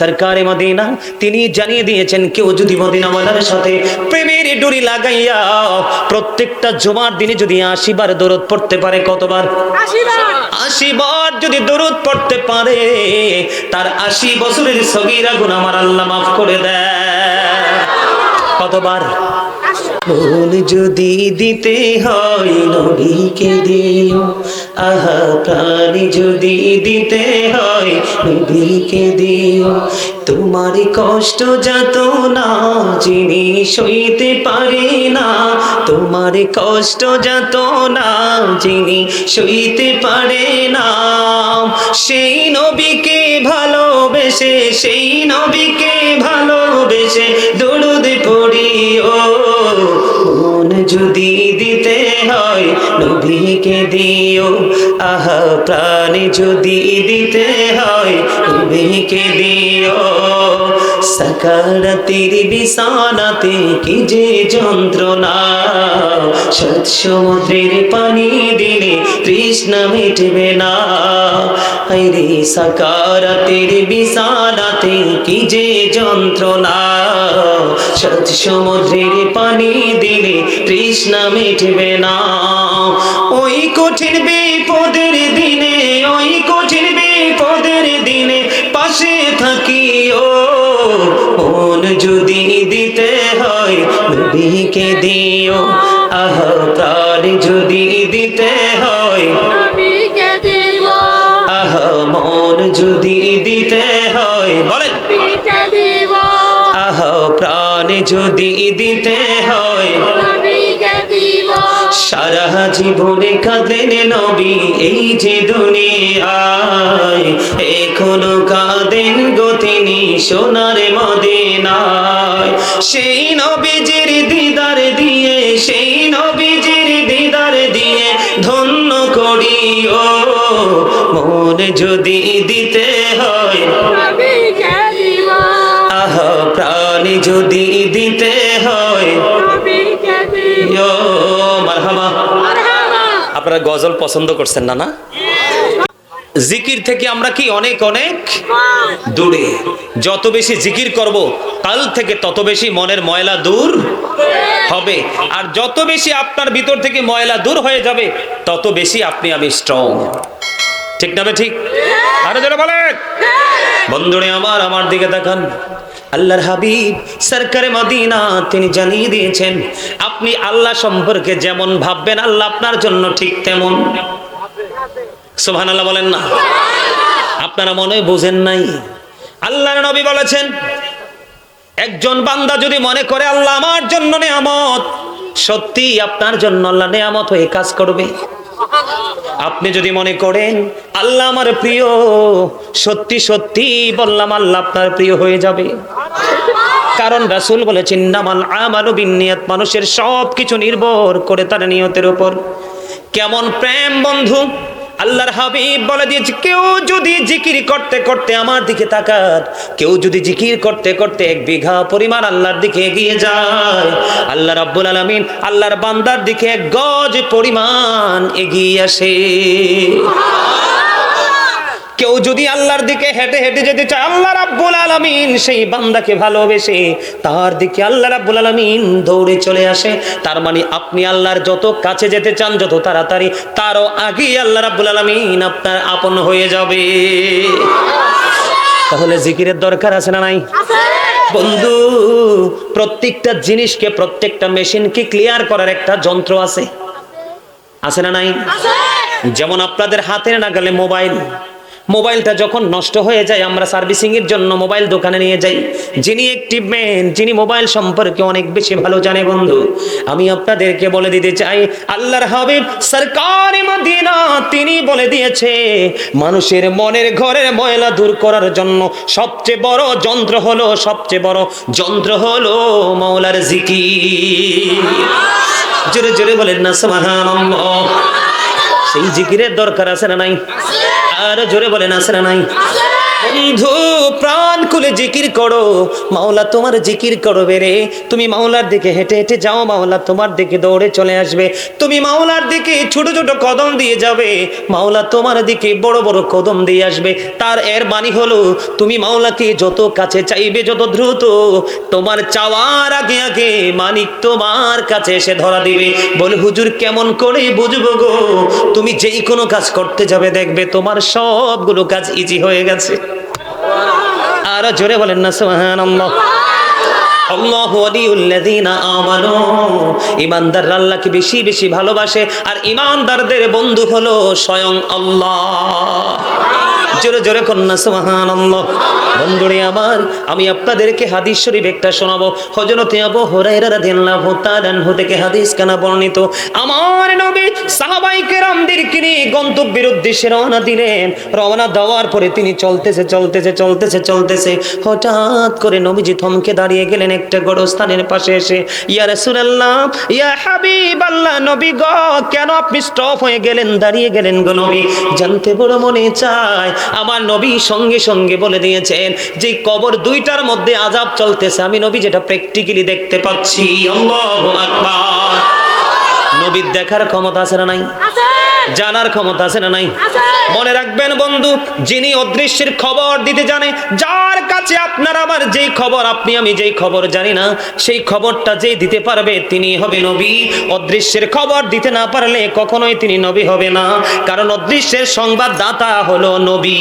সরকারে মদিনা, তিনি জানিয়ে দিয়েছেন, কেউ যদি মদিনাওয়ালার সাথে প্রেমের ডুরি লাগাইয়া প্রত্যেকটা জুমার দিনে যদি আশি বার দরদ পড়তে পারে, কতবার? আশি বার যদি দরদ পড়তে পারে, তার আশি বছরের সগিরা গুণ আমার আল্লাহ মাফ করে দেয়। কতবার? ফুল যদি দিতে হয় নবীকে দিও, আহা, প্রাণ যদি দিতে হয় নবীকে দিও। তোমার কষ্ট যত না, যিনি সইতে পারে না, তোমার কষ্ট যত না, যিনি সইতে পারে না। সেই নবীকে ভালোবেসে, সেই নবীকে ভালোবেসে যদি দিতে হয় নবীকে দিও। আহা প্রাণ যদি দিতে হয় নবীকে দিও। সাকারাতির বিছানাতে কি যে যন্ত্রণা? সৎ সমুদ্রের পানি দিলে তৃষ্ণা মিটবে না। হাইরে সাকারাতের বিছানাতে কি যে যন্ত্রণা? সৎ সমুদ্রের পানি দিলে তৃষ্ণা মিটবে না। ওই কঠিন বিপদের দিনে, ওই কঠিন বিপদের দিনে পাশে থাকিও মন যদি দিতে হয় নবীকে দিও। আহ প্রাণ যদি দিতে হয় আহ মন যদি দিতে হয় বলেন। আহ প্রাণ যদি দিতে হয় সারা জীবনে কাঁদেন নবী, এই যে দুনিয়ায়, এখনও কাঁদেন গো তিনি সোনার মদিনায়। সেই নবীজির দিদার দিয়ে, সেই নবীজির দিদার দিয়ে ধন্য করিও, মন যদি দিতে হয়। আহ, প্রাণ যদি দিতে হয়। আপনারা গজল পছন্দ করছেন না না জিকির থেকে আমরা কি অনেক অনেক দূরে। যত বেশি জিকির করব, কাল থেকে তত বেশি মনের ময়লা দূর হবে। আর যত বেশি আপনার ভিতর থেকে ময়লা দূর হয়ে যাবে, তত বেশি আপনি আমি স্ট্রং ঠিক না ঠিক? আরও যারা বলেন। বন্ধুরে আমার আমার দিকে তাকান। আল্লাহর হাবিব সরকারে মদিনা, তিনি জানিয়ে দিয়েছেন, আপনি আল্লাহ সম্পর্কে যেমন ভাববেন, আল্লাহ আপনার জন্য ঠিক তেমন। সুবহানাল্লাহ বলেন না। আপনারা মনে বুঝেন নাই। আল্লাহর নবী বলেছেন, একজন বান্দা যদি মনে করে আল্লাহ আমার জন্য নেয়ামত সত্যি আপনার জন্য আল্লাহ নেয়ামত হয়ে কাজ করবে। আপনি যদি মনে করেন, আল্লাহ আমার প্রিয়, সত্যি সত্যি বললাম আল্লাহ আপনার প্রিয় হয়ে যাবে। কারণ রাসুল বলেছেন নামাল আমালু বিনিয়াত মানুষের সব কিছু নির্ভর করে তার নিয়তের উপর। কেমন প্রেম বন্ধু আল্লাহর হাবিব বলে দিয়েছে, কেউ যদি জিকির করতে করতে আমার দিকে তাকাত কেউ যদি জিকির করতে করতে এক বিঘা পরিমাণ আল্লাহর দিকে এগিয়ে যায়। আল্লাহ রাব্বুল আলামিন আল্লাহর বান্দার দিকে এক গজ পরিমাণ এগিয়ে আসে। কেউ যদি আল্লাহর দিকে হেঁটে হেঁটে যেতে চায় আল্লাহ রাব্বুল আলামিন সেই বান্দাকে ভালোবেসে তার দিকে আল্লাহ রাব্বুল আলামিন দৌড়ে চলে আসে। তার মানে আপনি আল্লাহর যত কাছে যেতে চান যত তাড়াতাড়ি তারও আগে আল্লাহ রাব্বুল আলামিন আপনার আপন হয়ে যাবে। তাহলে জিকিরের দরকার আছে না নাই? বন্ধু প্রত্যেকটা জিনিসকে প্রত্যেকটা মেশিনকে ক্লিয়ার করার একটা যন্ত্র আছে। আছে না নাই? যেমন আপনাদের হাতের নাগালে মোবাইল মোবাইলটা যখন নষ্ট হয়ে যায়, আমরা সার্ভিসিং এর জন্য মোবাইল দোকানে নিয়ে যাই। যিনি একটি ম্যান যিনি মোবাইল সম্পর্কে অনেক বেশি ভালো জানে বন্ধু, আমি আপনাদেরকে বলে দিতে চাই, আল্লাহর হাবিব সরকারি মদিনা তিনি বলে দিয়েছে, মানুষের মনের ঘরের ময়লা দূর করার জন্য সবচেয়ে বড় যন্ত্র হলো, সবচেয়ে বড় যন্ত্র হলো মৌলার জিকির। জোরে জোরে বলেন না, সুবহানাল্লাহ। সেই জিকিরের দরকার আছে না নাই? আর জোরে বলেন আসরা নাই? বন্ধু প্রাণ খুলে জিকির করো। মাওলা, তোমার জিকির করবে রে। তুমি মাওলার দিকে হেঁটে হেঁটে যাও, মাওলা, তোমার দিকে দৌড়ে চলে আসবে। তুমি মাওলার দিকে ছোট ছোট কদম দিয়ে যাবে। মাওলা, তোমার দিকে বড় বড় কদম দিয়ে আসবে। তার এর বাণী হলো, তুমি মাওলাকে যত কাছে চাইবে, যত দ্রুত, তোমার চাওয়ার আগে আগে মানিক তোমার কাছে এসে ধরা দিবে। বলে, হুজুর, কেমন করে বুঝব গো? তুমি যেই কোনো কাজ করতে যাবে, দেখবে তোমার সবগুলো কাজ ইজি হয়ে গেছে। আরও জোরে বলেন না আমানু। ইমানদার আল্লাহকে বেশি বেশি ভালোবাসে, আর ইমানদারদের বন্ধু হলো স্বয়ং আল্লাহ। জোরে জোরে কন্যা, সুবহানাল্লাহ। বন্ধুরে আমার, আমি আপনাদেরকে হাদিস শরীফ একটা শোনাবো। হযরতে আবু হুরায়রা রাদিয়াল্লাহু তাআলা আনহু থেকে হাদিস কানা বর্ণিত। আমার নবী সাহাবাই কেরামদেরকে নিয়ে গন্তব্যের উদ্দেশ্যে রওনা দিলেন। রওনা দেওয়ার পরে তিনি চলতেছে চলতেছে চলতেছে চলতেছে। হঠাৎ করে নবীজি থমকে দাঁড়িয়ে গেলেন একটা গোরস্থানের পাশে এসে। ইয়া রাসূলুল্লাহ, ইয়া হাবিবাল্লাহ, নবী গো, কেন আপনি স্টপ হয়ে গেলেন, দাঁড়িয়ে গেলেন গো নবী? জানতে বড় মনে চায়। আমার নবী সঙ্গে সঙ্গে বলে দিয়েছেন যে কবর দুইটার মধ্যে আজাব চলতেছে। আমি নবী যেটা প্র্যাকটিক্যালি দেখতে পাচ্ছি। নবীর দেখার ক্ষমতা আছে না নাই? জানার ক্ষমতা আছে না নাই? মনে রাখবেন বন্ধু যিনি অদৃশ্যের খবর দিতে জানে যার কাছে আপনার আবার যেই খবর, আপনি, আমি যেই খবর জানি না, সেই খবরটা যেই দিতে পারবে তিনি হবে নবী। অদৃশ্যের খবর দিতে না পারলে কখনোই তিনি নবী হবে না, কারণ অদৃশ্যের সংবাদদাতা হলো নবী।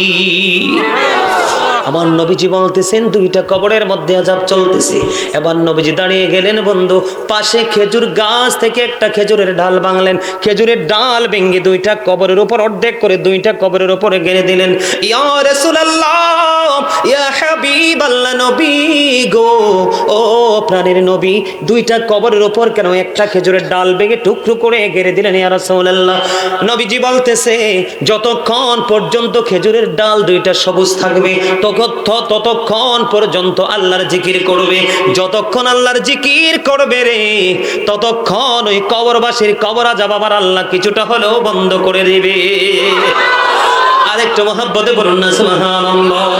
আমার নবীজি বলতেছেন, দুইটা কবরের মধ্যে আজাব চলতেছে। এবার নবীজি দাঁড়িয়ে গেলেন, বন্ধু, পাশে খেজুর গাছ থেকে একটা খেজুরের ডাল ভাঙলেন। খেজুরের ডাল ভেঙে দুইটা কবরের উপর অর্ধেক করে দুইটা কবরের উপরে গেড়ে দিলেন। ইয়া রাসূলুল্লাহ, ইয়া হাবিবাল্লাহ নবী গো। ও প্রাণের নবী, দুইটা কবরের উপর কেন একটা খেজুরের ডাল ভেঙে টুকরো করে গেড়ে দিলেন ইয়া রাসূলুল্লাহ? নবীজি বলতেছে, যতক্ষণ পর্যন্ত খেজুরের ডাল দুইটা সবুজ থাকবে, ততক্ষ ততক্ষণ পর্যন্ত আল্লাহর জিকির করবে। যতক্ষণ আল্লাহর জিকির করবে রে, ততক্ষণ ওই কবরবাসীর কবরা যাবার আল্লাহ কিছুটা হলেও বন্ধ করে দিবে। আরেকটু মহাব্বতে বলুন না, সুবহানাল্লাহ।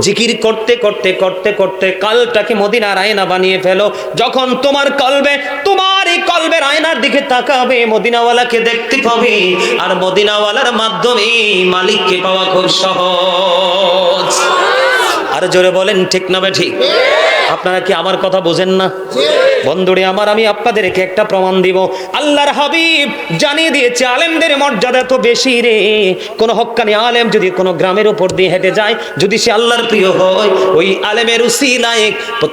জিকির করতে করতে করতে করতে কালটাকে মদিনার আয়না বানিয়ে ফেলো। যখন তোমার কলবে, তোমার এই কলবের আয়নার দিকে তাকাবে, মদিনাওয়ালাকে দেখতে পাবে। আর মদিনাওয়ালার মাধ্যমে মালিককে পাওয়া খুব সহজ। আর জোরে বলেন, ঠিক না ঠিক? আপনারা কি আমার কথা বোঝেন না? বন্ধুরে আমার, আমি আপনাদেরকে একটা প্রমাণ দিব। আল্লাহর হাবিব জানিয়ে দিয়েছে, আলেমদের মর্যাদা তো বেশি রে। কোন হক্কানি আলেম যদি কোনো গ্রামের উপর দিয়ে হেঁটে যায়, যদি সে আল্লাহর প্রিয় হয়, ওই আলেমের উসিলায়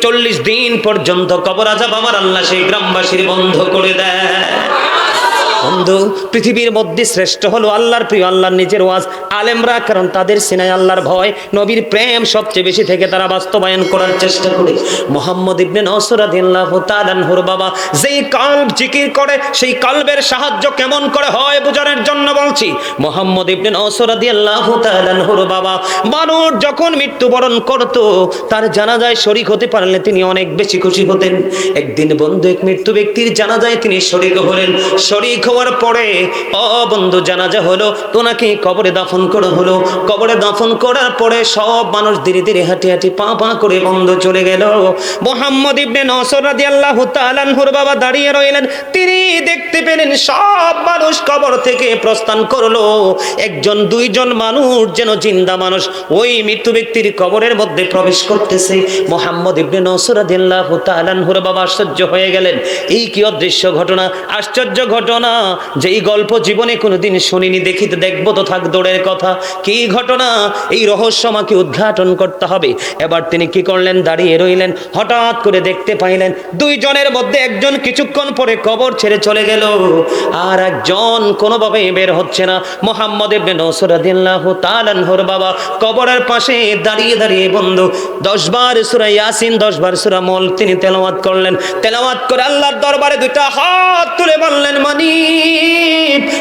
চল্লিশ দিন পর্যন্ত কবর আজাব আমার আল্লাহ সেই গ্রামবাসীর বন্ধ করে দেয়। বন্ধু, পৃথিবীর মধ্যে শ্রেষ্ঠ হলো আল্লাহর প্রিয়, আল্লাহর নিজের ওয়াজ। আলেমরা, কারণ তাদের সিনায় আল্লাহর ভয়। নবীর প্রেম সবচেয়ে বেশি থেকে তারা বাস্তবায়ন করার চেষ্টা করে। মোহাম্মদ ইবনে নসরাদিল্লাহ তালানহুর বাবা, যেই কলব জিকির করে, সেই কলবের সাহায্য কেমন করে হয় বোঝানোর জন্য বলছি। মোহাম্মদ ইবনে নসরাদিল্লাহ তালানহুর বাবা, মানুষ যখন মৃত্যুবরণ করত, তার জানাজায় শরিক হতে পারলে তিনি অনেক বেশি খুশি হতেন। একদিন বন্ধু, এক মৃত্যু ব্যক্তির জানাজায় তিনি শরিক হলেন। শরিক হওয়ার পরে, ও বন্ধু, জানাজা হলো। তোনাকে কবরে দাফন করা হলো। কবরে দাফন করার পরে সব মানুষ ধীরে ধীরে হাঁটি হাঁটি পা পা করে বন্ধ চলে গেল। মোহাম্মদ ইবনে নসর রাদিয়াল্লাহু তাআলার বাবা দাঁড়িয়ে রইলেন। তিনি দেখতে পেলেন সব মানুষ কবর থেকে প্রস্থান করল। একজন, দুইজন মানুষ যেন জিন্দা মানুষ ওই মৃত্যু ব্যক্তির কবরের মধ্যে প্রবেশ করতেছে। মোহাম্মদ ইবনে নসর রাদিয়াল্লাহু তাআলার বাবা আশ্চর্য হয়ে গেলেন। এই কি অদৃশ্য ঘটনা? আশ্চর্য ঘটনা। যেই গল্প জীবনে কোনোদিন শুনিনি দেখিতে দেখব তো থাক দৌড়ের কথা। কি ঘটনা? এই রহস্য আমাকে উদ্ঘাটন করতে হবে। এবার তিনি কি করলেন? দাঁড়িয়ে রইলেন। হঠাৎ করে দেখতে পাইলেন, দুইজনের মধ্যে একজন কিছুক্ষণ পরে কবর ছেড়ে চলে গেল। আর একজন কোনোভাবে বের হচ্ছে না। মোহাম্মদ ইবনে নসরাদিল্লাহু তাআলার বাবা কবরের পাশে দাঁড়িয়ে দাঁড়িয়ে বন্ধু। দশ বার সূরা ইয়াসিন, দশ বার সূরা মল তিনি তেলাওয়াত করলেন। তেলাওয়াত করে আল্লাহর দরবারে দুইটা হাত তুলে বললেন মানি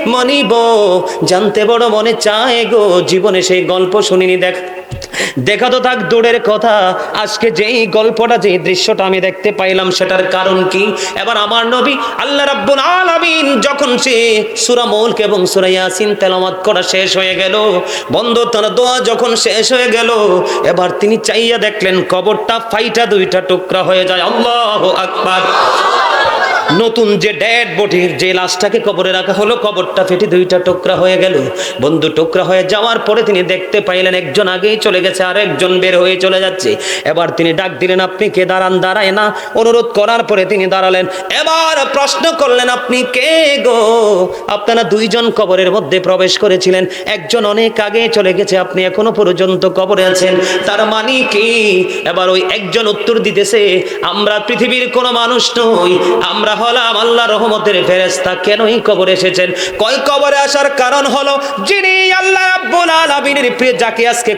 মানিব, জানতে বড় মনে চায় গো, জীবনে সেই গল্প শুনিনি, দেখ। দেখা তো থাক দূরের কথা, আজকে যেই গল্পটা, যেই দৃশ্যটা আমি দেখতে পাইলাম, সেটার কারণ কি? এবার আমার নবী আল্লাহ রাব্বুল আলামিন যখন সে সূরা মুলক এবং সূরা ইয়াসিন তেলাওয়াত করা শেষ হয়ে গেল, বন্ধ, তার দোয়া যখন শেষ হয়ে গেল, এবার তিনি চাইয়া দেখলেন কবরটা ফাইটা দুইটা টুকরা হয়ে যায়। আল্লাহু আকবার। নতুন যে ড্যাড বডির যে লাশটাকে কবরে রাখা হলো, কবরটা ফেটে দুইটা টুকরা হয়ে গেল। বন্ধু, টোকরা হয়ে যাওয়ার পরে তিনি দেখতে পাইলেন, একজন আগেই চলে গেছে, আর একজন বের হয়ে চলে যাচ্ছে। এবার তিনি ডাক দিলেন, আপনি কে? দাঁড়ান, দাঁড়ায় না। অনুরোধ করার পরে তিনি দাঁড়ালেন। এবার প্রশ্ন করলেন, আপনি কে গো? আপনারা দুইজন কবরের মধ্যে প্রবেশ করেছিলেন। একজন অনেক আগে চলে গেছে, আপনি এখনও পর্যন্ত কবরে আছেন। তার মানে কি? এবার ওই একজন উত্তর দিতেছে, আমরা পৃথিবীর কোনো মানুষ নই, আমরা হলাম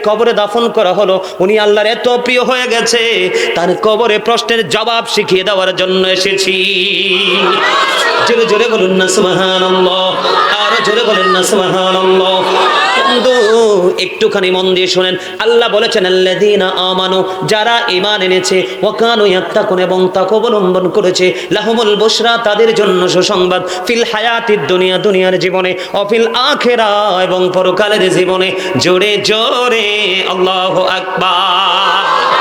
কবরে দাফন করা হলো, উনি আল্লাহর এত প্রিয় হয়ে গেছে, তার কবরে প্রশ্নের জবাব শিখিয়ে দেওয়ার জন্য এসেছি। জোরে জোরে বলুন না, সুবহানাল্লাহ। আর জোরে বলেন না বন্ধু একটুখানি মন দিয়ে শোনেন। আল্লাহ বলেছেন, আল্লাযীনা আমানু, যারা ইমান এনেছে, ওয়াকানু ইয়াত্তাকুন এবং তাকে অবলম্বন করেছে, লাহমুল বুশরা তাদের জন্য সুসংবাদ। ফিল হায়াতিদ দুনিয়া, দুনিয়ার জীবনে অফিল আখেরা এবং পরকালের জীবনে। জোরে জোরে, আল্লাহ আকবার।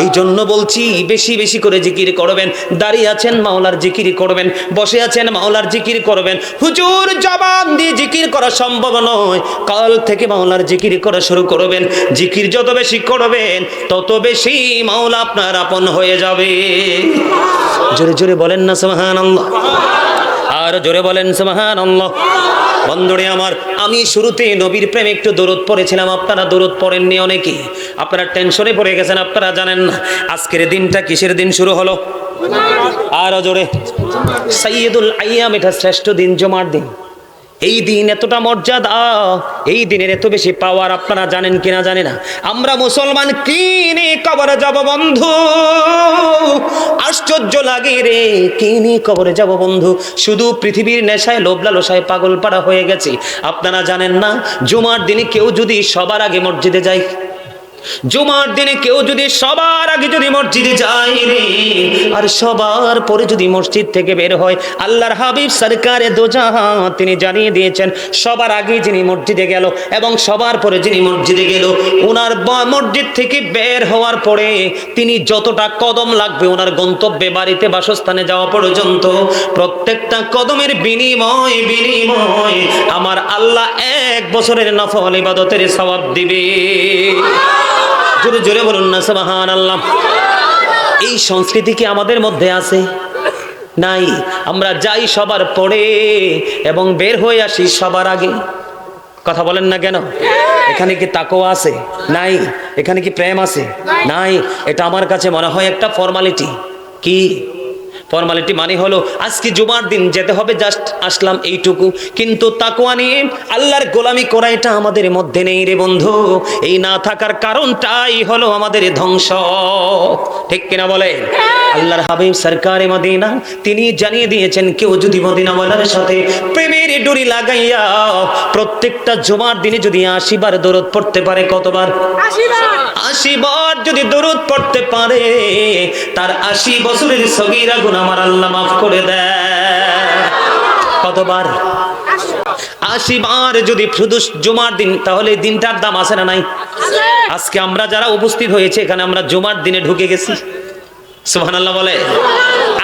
এই জন্য বলছি, বেশি বেশি করে জিকির করবেন। দাঁড়িয়ে আছেন, মাওলার জিকির করবেন। বসে আছেন, মাওলার জিকির করবেন। হুজুর জবান দিয়ে জিকির করা সম্ভব নয়। কাল থেকে মাওলার জিকির করা শুরু করবেন। জিকির যত বেশি করবেন, তত বেশি মাওলা আপনার আপন হয়ে যাবে। জোরে জোরে বলেন না, সুবহানাল্লাহ। আর জোরে বলেন, সুবহানাল্লাহ। বন্ধুরে আমার, আমি শুরুতে নবীর প্রেমে একটু দূরত পড়েছিলাম, আপনারা দূরত পড়েননি অনেকে। আপনারা টেনশনে পড়ে গেছেন, আপনারা জানেন না। আজকের দিনটা কিসের দিন শুরু হলো? আর জোরে। সাইয়েদুল আইয়াম, এটা শ্রেষ্ঠ দিন, জমার দিন। এই দিন এতটা মর্যাদা, এই দিনের এত বেশি পাওয়ার আপনারা জানেন কিনা জানে না। আমরা মুসলমান কিনে কবরে যাব বন্ধু? আশ্চর্য লাগে রে কিনে কবরে যাব বন্ধু? শুধু পৃথিবীর নেশায় লোভ লালসায় পাগল পাড়া হয়ে গেছে। আপনারা জানেন না, জুমার দিনে কেউ যদি সবার আগে মসজিদে যায় জুমার দিনে কেউ যদি সবার আগে যদি মসজিদে যায় রে, আর সবার পরে যদি মসজিদ থেকে বের হয়, আল্লাহর হাবিব সরকারে দোজাহা তিনি জানিয়ে দিয়েছেন, সবার আগে যিনি মসজিদে গেল এবং সবার পরে যিনি মসজিদে গেল ওনার মসজিদ থেকে বের হওয়ার পরে তিনি যতটা কদম লাগবে ওনার গন্তব্যে বাড়িতে বাসস্থানে যাওয়া পর্যন্ত, প্রত্যেকটা কদমের বিনিময় বিনিময় আমার আল্লাহ এক বছরের নফল ইবাদতের সওয়াব দিবে। জোরে জোরে বলুন না সুবহান আল্লাহ এই সংস্কৃতি কি আমাদের মধ্যে আছে? নাই, আমরা যাই সবার পরে এবং বের হয়ে আসি সবার আগে। কথা বলেন না কেন? এখানে কি তাকো আছে? নাই, এখানে কি প্রেম আছে? নাই, এটা আমার কাছে মনে হয় একটা ফর্মালিটি। কি? ফর্মালিটি মানে হলো আজকে জুমার দিন যেতে হবে জাস্ট আসলাম এইটুকু। কিন্তু তাকুয়া নিয়ে আল্লাহর গোলামি করা এটা আমাদের মধ্যে নেই রে বন্ধু। এই না থাকার কারণটাই হলো আমাদের ধ্বংস। ঠিক কিনা বলে আল্লাহর হাবিব সরকারে মদিনা তিনি জানিয়ে দিয়েছেন কেউ যদি মদিনাওয়ালার সাথে প্রেমের ডুরি লাগাইয়া প্রত্যেকটা জুমার দিনে যদি আশিবার দরদ পড়তে পারে কতবার? আশীর্বাদ। আশি বার যদি দরুদ পড়তে পারে তার আশি বছরের সগিরা গুণ আমার আল্লাহ মাফ করে দেয় কতবার? আশি বার যদি শুধু জুমার দিন, তাহলে দিনটার দাম আছে না নাই? আজকে আমরা যারা উপস্থিত হয়েছে, এখানে আমরা জুমার দিনে ঢুকে গেছি। সুবহানাল্লাহ বলে,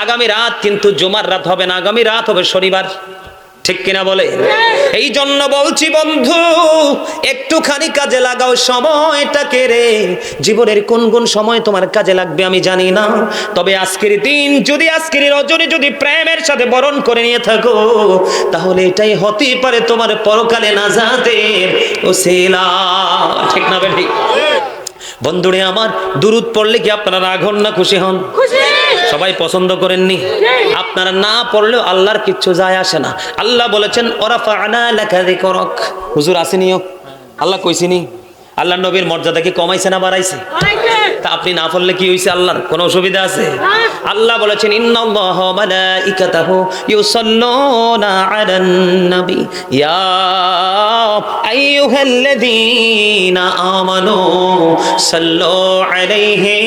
আগামী রাত কিন্তু জুমার রাত হবে না, আগামী রাত হবে শনিবার। ঠিক কিনা বলে? এই জন্য বলছি বন্ধু একটুখানি কাজে লাগাও সময়টাকে রে। জীবনের কোন কোন সময় তোমার কাজে লাগবে আমি জানি না। তবে আজকের দিন যদি আজকের রজনী যদি প্রেমের সাথে বরণ করে নিয়ে থাকো তাহলে এটাই হতে পারে তোমার পরকালে নাজাতের ওসিলা। ঠিক না বেঠিক বন্ধুরে আমার দুরুদ পড়লে কি আপনারা রাগ হন না খুশি হন? খুশি। সবাই পছন্দ করেননি? আপনারা না পড়লেও আল্লাহর কিচ্ছু যায় আসে না। আল্লাহ বলেছেন ওরা ফানা লেখা করক হুজুর, আসেনিও? আল্লাহ কইসিনি আল্লাহ নবীর মর্যাদা কি কমাইছে না বাড়াইছে? তা আপনি না পড়লে কি হয়েছে আল্লাহর? কোনো অসুবিধা আছে? আল্লাহ বলেছেন ইন্নাল্লাহ মালাইকাতাহু ইউসাল্লুনা আলান নবী। ইয়া আইয়ুহাল্লাযীনা আমানু সাল্লু আলাইহি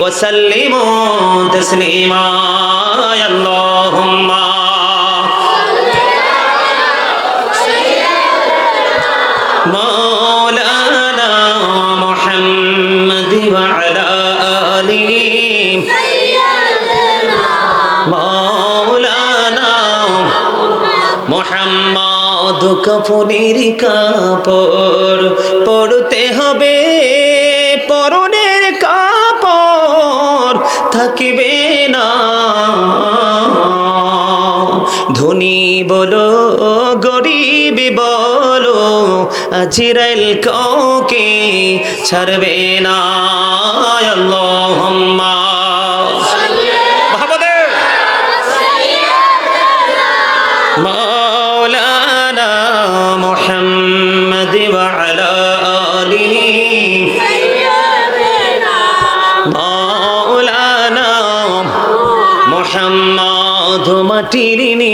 ওয়া সাল্লিমু তাসলিমা আল্লাহুম্মা। মৌলানা কাপড় পড়তে হবে, পরনের কাপড় থাকিবে না। ধনী বলো, গরিব বলো, আজিরাইল কাউকে ছাড়বে না। আল্লাহুম্মা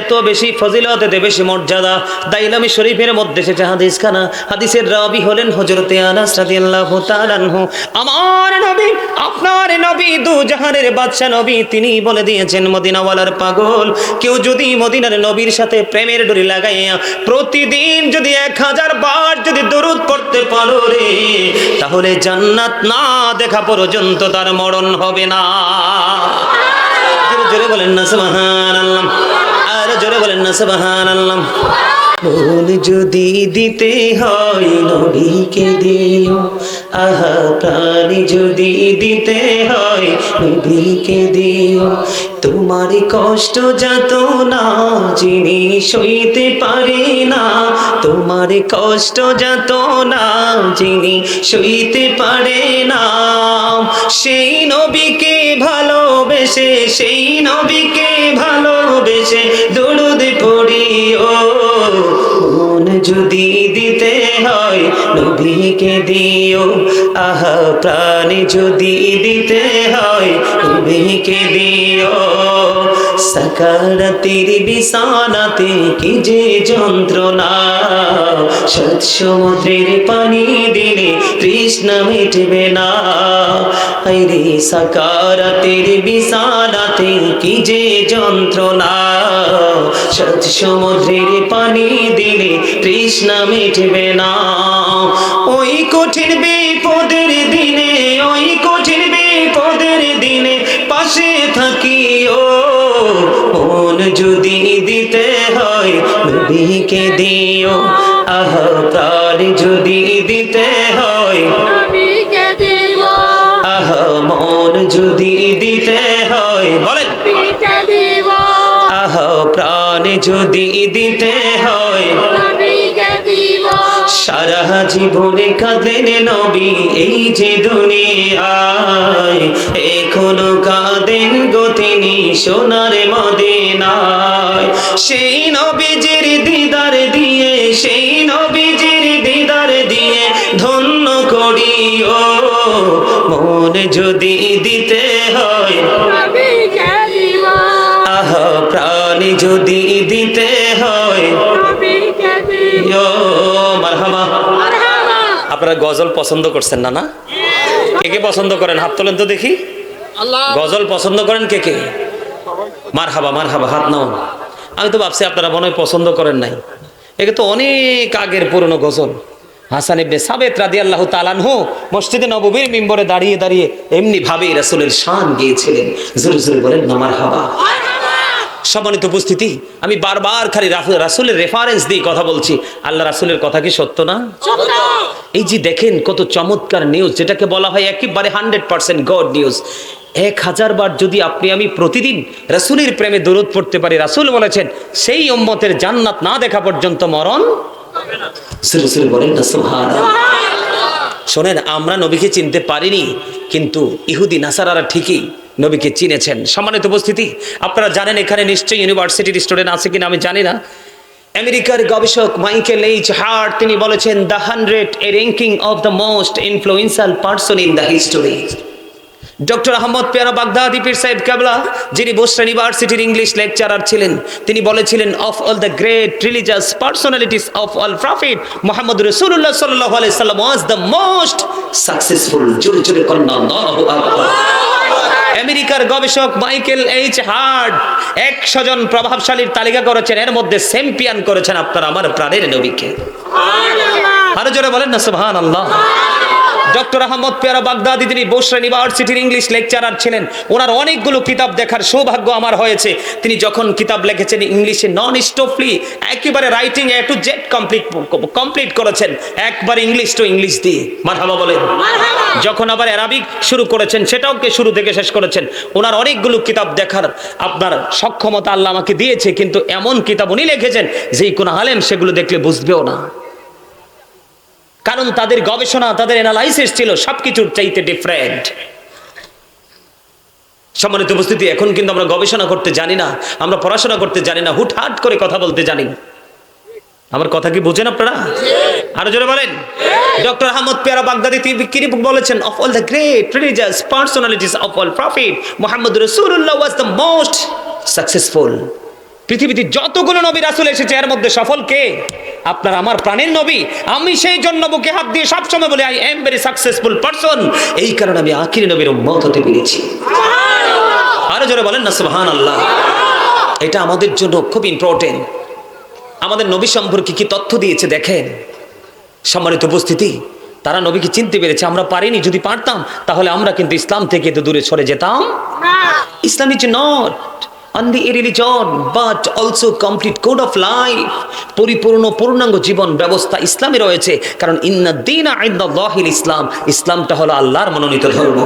এত বেশি ফজিলত, এত বেশি মর্যাদা। দাইলামি শরীফের মধ্যে এসেছে হাদিস খানা হাদিসের রাবি হলেন হজরতে আনাস রাদিয়াল্লাহু তাআলা আনহু। আমার নবী, আপনার নবী, দু জাহানের বাদশা নবী, তিনি বলে দিয়েছেন, মদিনাওয়ালার পাগল। কেউ যদি মদিনার নবীর সাথে প্রেমের ডোরি লাগাইয়া প্রতিদিন যদি এক হাজার বার যদি দরুদ পড়তে পারো রে, তাহলে জান্নাত না দেখা পর্যন্ত তার মরণ হবে না। জোরে বলেন না সুবহান আল্লাহ আর জোরে বলেন না সুবহান আল্লাহ ফুল যদি দিতে হয় নবীকে দিও, আহা, প্রাণ যদি দিতে হয় নবীকে দিও। তোমার কষ্ট যত না, যিনি সইতে পারে না। তোমার কষ্ট যত না, যিনি সইতে পারে না। সেই নবীকে ভালোবেসে, সেই নবীকে ভালোবেসে দরুদ পড়িও। মন যদি দিতে হয়, নবীকে দিও। আহ, প্রাণ যদি দিতে হয়, নবীকে দিও। সাকারাতির বিছানাতে কি যে যন্ত্রণা? সৎ সমুদ্রের পানি দিলে তৃষ্ণা মিটবে না। আইরে সাকারাতের বিছানাতে কি যে যন্ত্রণা? সৎ সমুদ্রের পানি দিলে তৃষ্ণা মিটবে না। ওই কঠিন বিপদের দিনে, ওই কঠিন বিপদের দিনে পাশে থাকিও যদি দিতে হয় নবীকে দিও। আহ প্রাণ যদি দিতে হয় আহ মন যদি দিতে হয় বলেন। আহ প্রাণ যদি দিতে হয় সারা জীবনে কাঁদেন নবী, এই যে দুনিয়ায়, এখনও কাঁদেন গো তিনি সোনার মদিনায়। সেই নবীজির দিদার দিয়ে, সেই নবীজির দিদার দিয়ে ধন্য করিও, মন যদি দিতে হয়। আহ প্রাণ যদি দিতে হয়। মারহাবা মারহাবা। আপনারা গজল পছন্দ করছেন না না কে কে পছন্দ করেন? হাত তোলেন তো দেখি। আল্লাহ গজল পছন্দ করেন কে কে? মার হাবা মার হাবা হাত নাও। আমি তো ভাবছি আপনারা মনে পছন্দ করেন নাই। একে তো অনেক আগের পুরনো গজল। হাসান ইবনে সাবেত রাদিয়াল্লাহু তাআলাহু মসজিদে নববীর মিম্বরে দাঁড়িয়ে দাঁড়িয়ে এমনি ভাবে রাসূলের শান গেয়েছিলেন। জোরে জোরে বলেন, না, মারহাবা। সম্মানিত উপস্থিতি আমি বারবার খালি রাসূলের রেফারেন্স দিয়ে কথা বলছি। আল্লাহ রাসূলের কথা কি সত্য না? এই যে দেখেন কত চমৎকার নিউজ যেটাকে বলা হয় একেবারে হান্ড্রেড পার্সেন্ট গড নিউজ এক হাজার বার যদি আপনি আমি প্রতিদিন রাসূলের প্রেমে দরুদ পড়তে পারি রাসূল বলেছেন সেই উম্মতের জান্নাত না দেখা পর্যন্ত মরণ বলেন শোনেন আমরা নবীকে চিনতে পারিনি কিন্তু ইহুদি নাসারারা ঠিকই। নবীকে চিনেছেন। সম্মানিত উপস্থিতি, আপনারা জানেন এখানে নিশ্চয়ই ইউনিভার্সিটির স্টুডেন্ট আছে কিনা আমি জানি না। আমেরিকার গবেষক মাইকেল এইচ হার্ট, তিনি বলেছেন the hundred a ranking of the most influential person in the history doctor Ahmad Peyara Baghdadi পীর সাহেব কেবলা, যিনি বোস্টন ইউনিভার্সিটির ইংলিশ লেকচারার ছিলেন, তিনি বলেছিলেন of all the great religious personalities of all prophet Mohammad রসুল্লাহ সাল্লাহ সাল্লাম ওয়াজ দ্য মোস্ট সাকসেসফুল জোরে জোরে আমেরিকার গবেষক মাইকেল এইচ হার্ড একশো জন প্রভাবশালীর তালিকা করেছেন, এর মধ্যে চ্যাম্পিয়ন করেছেন আপনার, আমার প্রাণের নবীকে। আরও জোরে বলেন না সুবহান আল্লাহ ডক্টর আহমদ পেয়ারা বাগদাদি তিনি বোসরা ইউনিভার্সিটির ইংলিশ লেকচারার ছিলেন। ওনার অনেকগুলো কিতাব দেখার সৌভাগ্য আমার হয়েছে। তিনি যখন কিতাব লিখেছেন ইংলিশে নন স্টপলি একেবারে writing A to Z complete complete করেছেন। একবার ইংলিশ টু ইংলিশ দিয়ে। মারহাবা বলেন। যখন আবার অ্যারাবিক শুরু করেছেন সেটাও কে শুরু থেকে শেষ করেছেন। ওনার অনেকগুলো কিতাব দেখার আপনার সক্ষমতা আল্লাহ আমাকে দিয়েছে কিন্তু এমন কিতাব উনি লিখেছেন যেই কোনো আলেম সেগুলো দেখলে বুঝবেও না। কারণ তাদের গবেষণা তাদের অ্যানালাইসিস ছিল সবকিছুর চাইতে ডিফারেন্ট সম্মানিত উপস্থিতি এখন কিন্তু আমরা গবেষণা করতে জানি না আমরা পড়াশোনা করতে জানি না হুটহাট করে কথা বলতে জানি। আমার কথা কি বুঝেন আপনারা? আরও জোরে বলেন। ডক্টর আহমদ পেয়ারা বাগদাদি তিনি বলেছেন of all the great religious personalities of all prophet Mohammad রসুল্লাহ ওয়াজ দ্য মোস্ট সাকসেসফুল পৃথিবীতে যতগুলো নবী রাসূল এসেছে এর মধ্যে সফল কে? আপনার আমার প্রাণের নবী আমি সেই জন্য বুকে হাত দিয়ে সবসময় বলি I am very successful person এই কারণে আমি আখিরি নবীর উম্মত হতে পেরেছি। আরও জোরে বলেন না সুবহানাল্লাহ। এটা আমাদের জন্য খুব ইম্পর্টেন্ট আমাদের নবী সম্পর্কে কি তথ্য দিয়েছে দেখেন। সম্মানিত উপস্থিতি তারা নবীকে চিনতে পেরেছে আমরা পারিনি যদি পারতাম তাহলে আমরা কিন্তু ইসলাম থেকে তো দূরে সরে যেতাম। Islam is not. Only a religion but also complete code of life পরিপূর্ণ পূর্ণাঙ্গ জীবন ব্যবস্থা ইসলামে রয়েছে। কারণ ইন্না দিন আইদাল্লাহিল ইসলাম। ইসলামটা হলো আল্লাহর মনোনীত ধর্ম।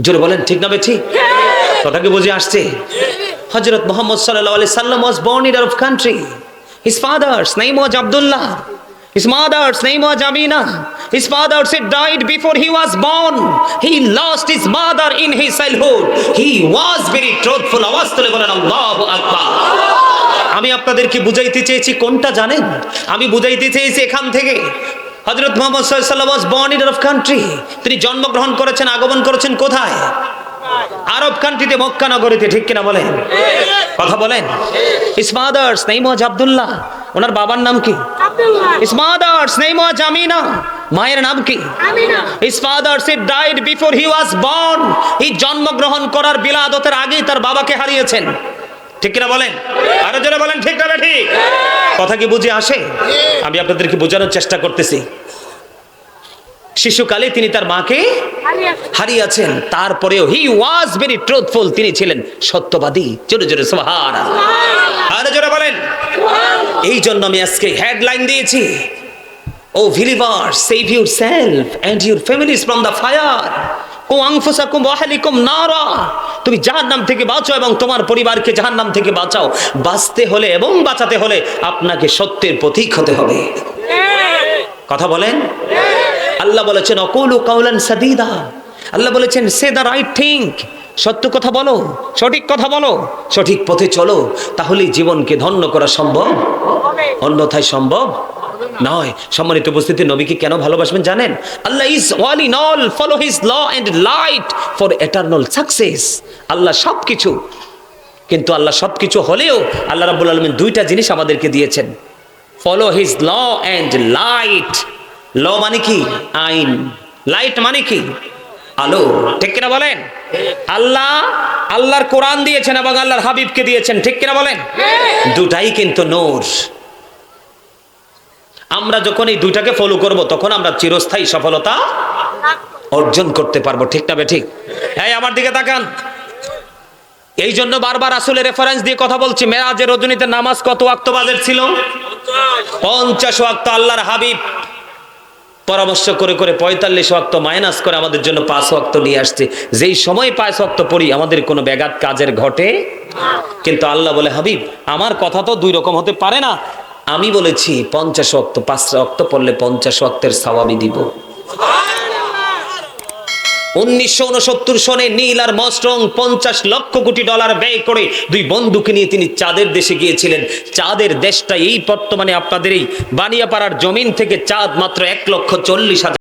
জোরে বলেন ঠিক না বে ঠিক কথা কি বুঝে আসছে? হজরত মোহাম্মদ সাল্লাহ আলি সাল্লাম ওয়াজ born in Arab country. His father's name was Abdullah. His mother's name was Amina. His father said died before he was born. He lost his mother in his childhood. He was very truthful. আল্লাহু আকবার আমি আপনাদেরকে বুঝাইতে চেয়েছি কোনটা জানেন আমি বুঝাইতে চেয়েছি এখান থেকে হজরত মোহাম্মদ সাল্লাম ওয়াজ born in Arab country. তিনি জন্মগ্রহণ করেছেন আগমন করেছেন কোথায় আরব কান্ট্রিতে মক্কা নগরীতে ঠিক কিনা বলেন কথা বলেন ইস মাদার্স ওয়াজ আব্দুল্লাহ ওনার বাবার নাম কি his mother's name was Amina মায়ের নাম কি? His father said died before he was born. He জন্মগ্রহণ করার বিলাদতের আগেই তার বাবাকে হারিয়েছেন। ঠিক কিনা বলেন? আরও জোরে বলেন ঠিক না ঠিক কথা কি বুঝে আসে? আমি আপনাদেরকে বোঝানোর চেষ্টা করতেছি। শিশুকালে তিনি তার মাকে হারিয়ে হারিয়েছেন। তারপরেও হি ওয়াজ ভেরি ট্রুথফুল তিনি ছিলেন সত্যবাদী। জোরে জোরে সোহার আরও জোরে বলেন। এই জন্য আমি আজকে হেডলাইন দিয়েছি। O believer save your self and your families from the fire O আংফুসাকুম ওয়াহালিকুম নারা। তুমি জাহান্নাম থেকে বাঁচো এবং তোমার পরিবারকে জাহান্নাম থেকে বাঁচাও। বাঁচতে হলে এবং বাঁচাতে হলে আপনাকে সত্যের প্রতীক হতে হবে। কথা বলেন? আল্লাহ বলেছেন, অকুল কাউলান সাদিদা। আল্লাহ বলেছেন, সে দ্য রাইট থিঙ্ক সত্য কথা বলো, সঠিক কথা বলো। সঠিক পথে চলো, তাহলেই জীবনকে ধন্য করা সম্ভব। অন্যথায় সম্ভব নয়। সম্মানিত উপস্থিতি, নবীকে কেন ভালোবাসবেন জানেন? Allah is all in all follow his law and light for eternal success আল্লাহ সব কিছু কিন্তু আল্লাহ সব কিছু হলেও আল্লাহ রাব্বুল আলমিন দুইটা জিনিস আমাদেরকে দিয়েছেন। Follow his law and light law মানে কি? আইন। লাইট মানে কি? আলো। ঠিক কিনা বলেন? আল্লাহ আল্লাহর কোরআন দিয়েছেন এবং আল্লাহর হাবিবকে দিয়েছেন ঠিক কিনা বলেন? দুটাই কিন্তু নূর। আমরা যখন এই দুইটাকে ফলো করব তখন আমরা চিরস্থায়ী সফলতা অর্জন করতে পারব ঠিক না ঠিক? হ্যাঁ আমার দিকে তাকান। এই জন্য বারবার আসলে রেফারেন্স দিয়ে কথা বলছি মেরাজের রজনীতে নামাজ কত ওয়াক্ত বাজের ছিল? পঞ্চাশ ওয়াক্ত আল্লাহর হাবিব। পরামর্শ করে করে পঁয়তাল্লিশ অক্ত মাইনাস করে আমাদের জন্য পাঁচ অক্ত নিয়ে আসছে। যেই সময় পাঁচ অক্ত পড়ি, আমাদের কোনো ব্যাঘাত কাজের ঘটে? কিন্তু আল্লাহ বলে, হাবিব, আমার কথা তো দুই রকম হতে পারে না। আমি বলেছি, পঞ্চাশ অক্ত পাঁচ অক্ত পড়লে পঞ্চাশ অক্তের সওয়াবই দিব। উনিশশো উনসত্তর সনে নীল আর মস্ট্রং পঞ্চাশ লক্ষ কোটি ডলার ব্যয় করে দুই বন্ধুকে নিয়ে তিনি চাঁদের দেশে গিয়েছিলেন। চাঁদের দেশটা এই বর্তমানে আপনাদের এই বানিয়াপাড়ার জমিন থেকে চাঁদ মাত্র এক লক্ষ চল্লিশ হাজার